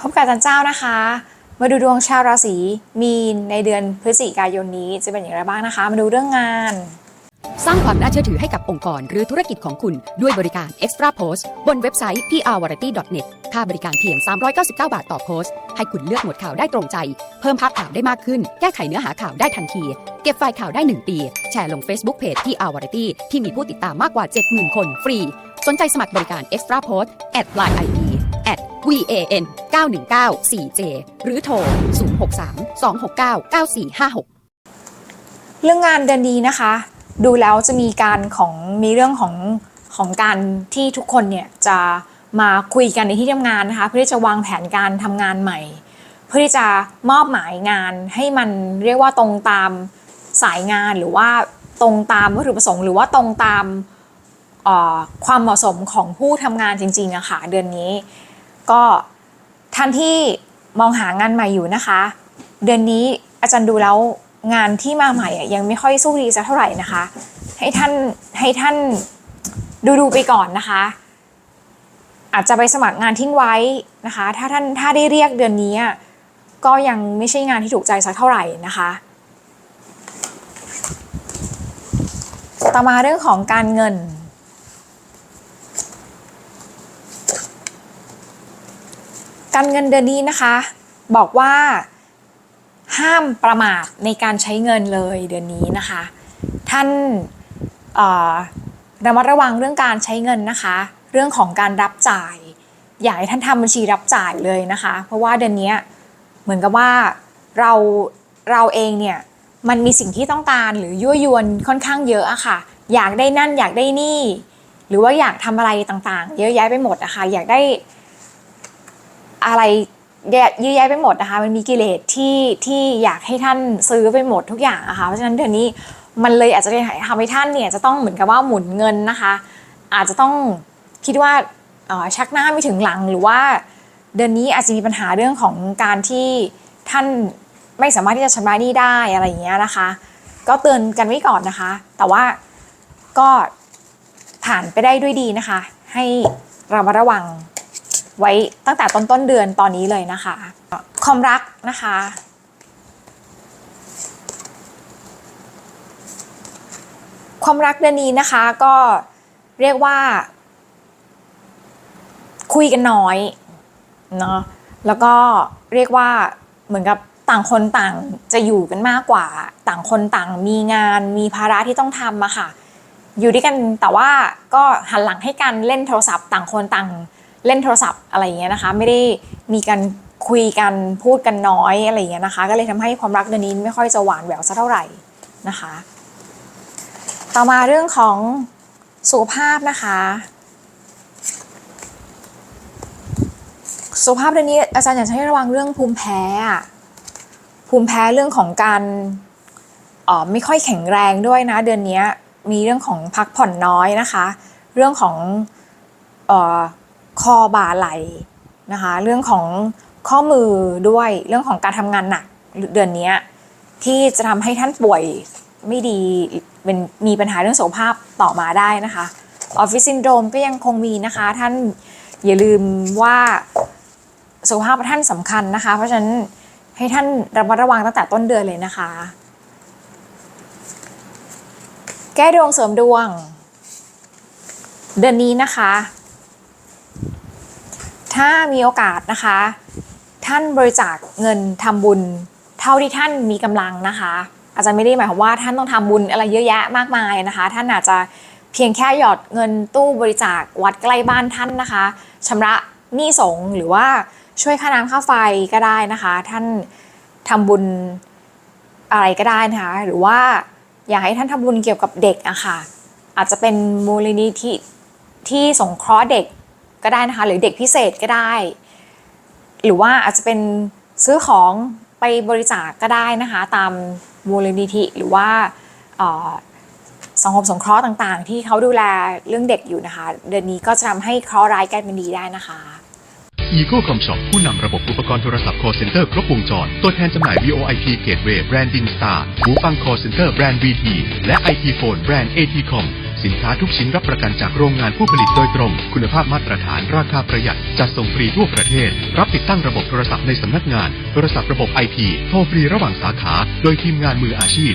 พบกับอาจารย์เจ้านะคะ มาดูดวงชาวราศีมีนในเดือนพฤศจิกายนนี้จะเป็นอย่างไรบ้างนะคะ มาดูเรื่องงาน สร้างความน่าเชื่อถือให้กับองค์กรหรือธุรกิจของคุณด้วยบริการ Extra Post บนเว็บไซต์ prvariety.net ค่าบริการเพียง 399 บาทต่อโพสต์ ให้คุณเลือกหมวดข่าวได้ตรงใจ เพิ่มภาพข่าวได้มากขึ้น แก้ไขเนื้อหาข่าวได้ทันที เก็บไฟล์ข่าวได้ 1 ปี แชร์ลง Facebook Page prvariety ที่มีผู้ติดตามมากกว่า 70,000 คนฟรี สนใจสมัครบริการ Extra Post at line ID van 919 4j หรือโทร 063 269 9456เรื่องงานเดือนนี้นะคะ ดูแล้วจะมีการของมีเรื่องของของการที่ทุกคนเนี่ยจะมาคุยกันในที่ทำงานนะคะ เพื่อที่จะวางแผนการทำงานใหม่ เพื่อที่จะมอบหมายงานให้มันเรียกว่าตรงตามสายงานหรือว่าตรงตามวัตถุประสงค์ หรือว่าตรงตามความเหมาะสมของผู้ทำงานจริงๆอะค่ะเดือนนี้ ก็ท่านที่มองหางานใหม่อยู่นะคะ เดือนนี้อาจารย์ดูแล้วงานที่มาใหม่อะยังไม่ค่อยสู้ดีสักเท่าไหร่นะคะ ให้ท่านให้ท่านดูดูไปก่อนนะคะ อาจจะไปสมัครงานทิ้งไว้นะคะ ถ้าท่านถ้าได้เรียกเดือนนี้อะก็ยังไม่ใช่งานที่ถูกใจสักเท่าไหร่นะคะ ต่อมาเรื่องของการเงิน การเงินเดือนนี้นะคะ บอกว่าห้ามประมาทในการใช้เงินเลยเดือนนี้นะคะ ท่านระมัดระวังเรื่องการใช้เงินนะคะ เรื่องของการรับจ่าย อยากให้ท่านทำบัญชีรับจ่ายเลยนะคะ เพราะว่าเดือนนี้เหมือนกับว่าเราเราเองเนี่ยมันมีสิ่งที่ต้องการหรือยั่วยวนค่อนข้างเยอะอะค่ะ อยากได้นั่นอยากได้นี่ หรือว่าอยากทำอะไรต่างๆ เยอะแยะไปหมดอะค่ะอยากได้ อะไรเยอะแยะไปหมดนะคะ มันมีกิเลสที่ที่อยากให้ท่านซื้อไปหมดทุกอย่างนะคะ เพราะฉะนั้นเดือนนี้มันเลยอาจจะทำให้ท่านเนี่ยจะต้องเหมือนกับว่าหมุนเงินนะคะ อาจจะต้องคิดว่าชักหน้าไม่ถึงหลังหรือว่า เดือนนี้อาจจะมีปัญหาเรื่องของการที่ท่านไม่สามารถที่จะชำระหนี้ได้อะไรอย่างเงี้ยนะคะ ก็เตือนกันไว้ก่อนนะคะ แต่ว่าก็ผ่านไปได้ด้วยดีนะคะ ให้เรามาระวัง ไว้ตั้งแต่ต้นต้นเดือนตอนนี้เลยนะคะ ความรักนะคะ ความรักเดือนนี้นะคะก็เรียกว่า คุยกันน้อยเนาะแล้วก็เรียกว่าเหมือนกับต่างคนต่างจะอยู่กันมากกว่า ต่างคนต่างมีงานมีภาระที่ต้องทำอะค่ะ อยู่ด้วยกันแต่ว่าก็หันหลังให้กันเล่นโทรศัพท์ต่างคนต่าง เล่นโทรศัพท์อะไรอย่างเงี้ยนะคะ ไม่ได้มีการคุยกันพูดกันน้อยอะไรอย่างเงี้ยนะคะ ก็เลยทำให้ความรักเดือนนี้ไม่ค่อยจะหวานแหววสักเท่าไหร่นะคะ ต่อมาเรื่องของสุขภาพนะคะ สุขภาพเดือนนี้อาจารย์อยากจะให้ระวังเรื่องภูมิแพ้ภูมิแพ้เรื่องของการอ่อไม่ค่อยแข็งแรงด้วยนะ เดือนนี้มีเรื่องของพักผ่อนน้อยนะคะ เรื่องของออ คอบ่าไหลนะคะ เรื่องของข้อมือด้วยเรื่องของการทำงานหนักเดือนนี้ที่จะทำให้ท่านป่วยไม่ดีเป็นมีปัญหาเรื่องสุขภาพต่อมาได้นะคะออฟฟิศซินโดรมก็ยังคงมีนะคะ ท่านอย่าลืมว่าสุขภาพท่านสำคัญนะคะ เพราะฉะนั้นให้ท่านระมัดระวังตั้งแต่ต้นเดือนเลยนะคะ แก้ดวงเสริมดวง เดือนนี้นะคะ ถ้ามีโอกาสนะคะ ท่านบริจาคเงินทำบุญ เท่าที่ท่านมีกำลังนะคะ อาจจะไม่ได้หมายความว่าท่านต้องทำบุญอะไรเยอะแยะมากมายนะคะ ท่านอาจจะเพียงแค่หยอดเงินตู้บริจาควัดใกล้บ้านท่านนะคะชำระหนี้สงหรือว่าช่วยค่าน้ำค่าไฟก็ได้นะคะ ท่านทำบุญอะไรก็ได้นะคะ หรือว่าอยากให้ท่านทำบุญเกี่ยวกับเด็กอะค่ะอาจจะเป็นมูลนิธิที่สงเคราะห์เด็ก ก็ได้นะคะ หรือเด็กพิเศษก็ได้ หรือว่าอาจจะเป็นซื้อของไปบริจาคก็ได้นะคะ ตามมูลนิธิหรือว่าเอ่อสังคมสงเคราะห์ต่างๆ ที่เขาดูแลเรื่องเด็กอยู่นะคะ เดือนนี้ก็จะทำให้เคราะห์ร้ายกลายเป็นดีได้นะคะ Eagle Com Shop ผู้นำระบบอุปกรณ์โทรศัพท์ call center ครบวงจร ตัวแทนจำหน่าย VoIP Gateway แบรนด์ Dinstar หูฟัง call center แบรนด์ VT และ IP Phone แบรนด์ AT Com สินค้าทุกชิ้นรับประกันจากโรงงานผู้ผลิตโดยตรง คุณภาพมาตรฐานราคาประหยัด จัดส่งฟรีทั่วประเทศ รับติดตั้งระบบโทรศัพท์ในสำนักงาน โทรศัพท์ระบบ IP โทรฟรีระหว่างสาขา โดยทีมงานมืออาชีพ